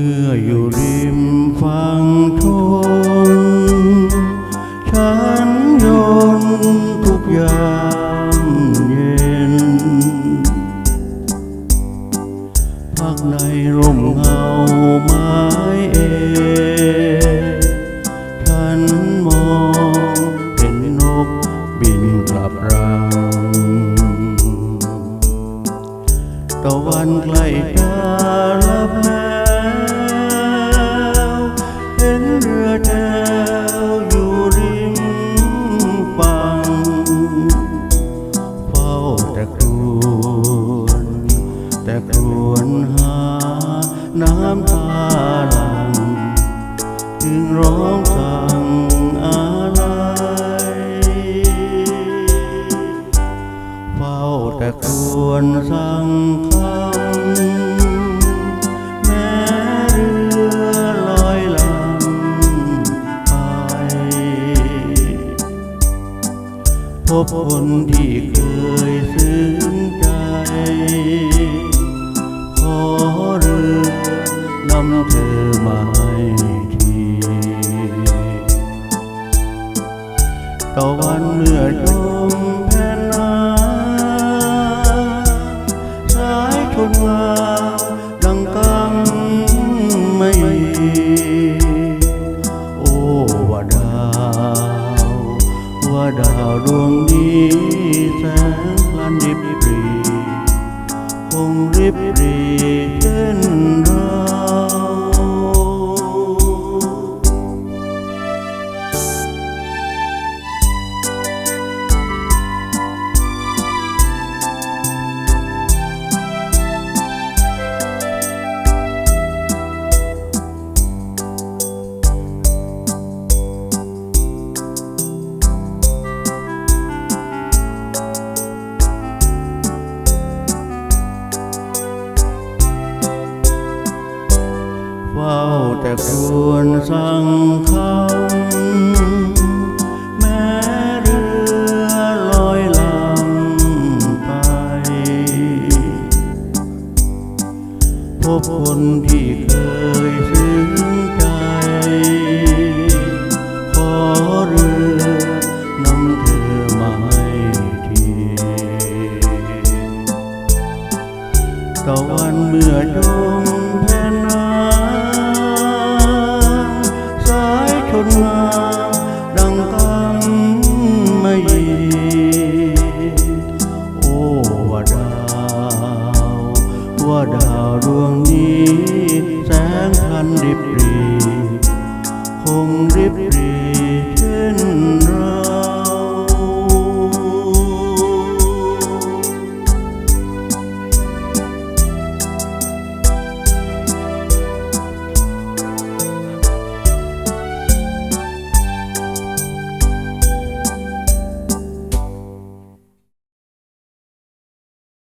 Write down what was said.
ื่ออยู่ริมฟังทนฉันยนทุกยามเย็น พักในร่มเงาไม้เอ ฉันมองเห็นนกบินกลับรังตะวันใกล้จะลับแล แต่ครวญหาน้ำตาหลังจึงร้องสั่งอะไรเฝ้าแต่ควญสั่งคำแม้เรือลอยลำไปพบคนที่เคำเธอมาให้ทีตะวันเมื่อจมแผ่นน้ำสายชนมาดังกังไม่มีโอ้ว่าดาว ว่าดาวดวงนี้แสงพลันริบรีคงริบรี แต่ควญสั่งคำแม้เรือลอยลำไป พบคนที่เคยซึ้งใจ ขอเรือนำเธอมาให้ทีตะวันเมื่อจมแ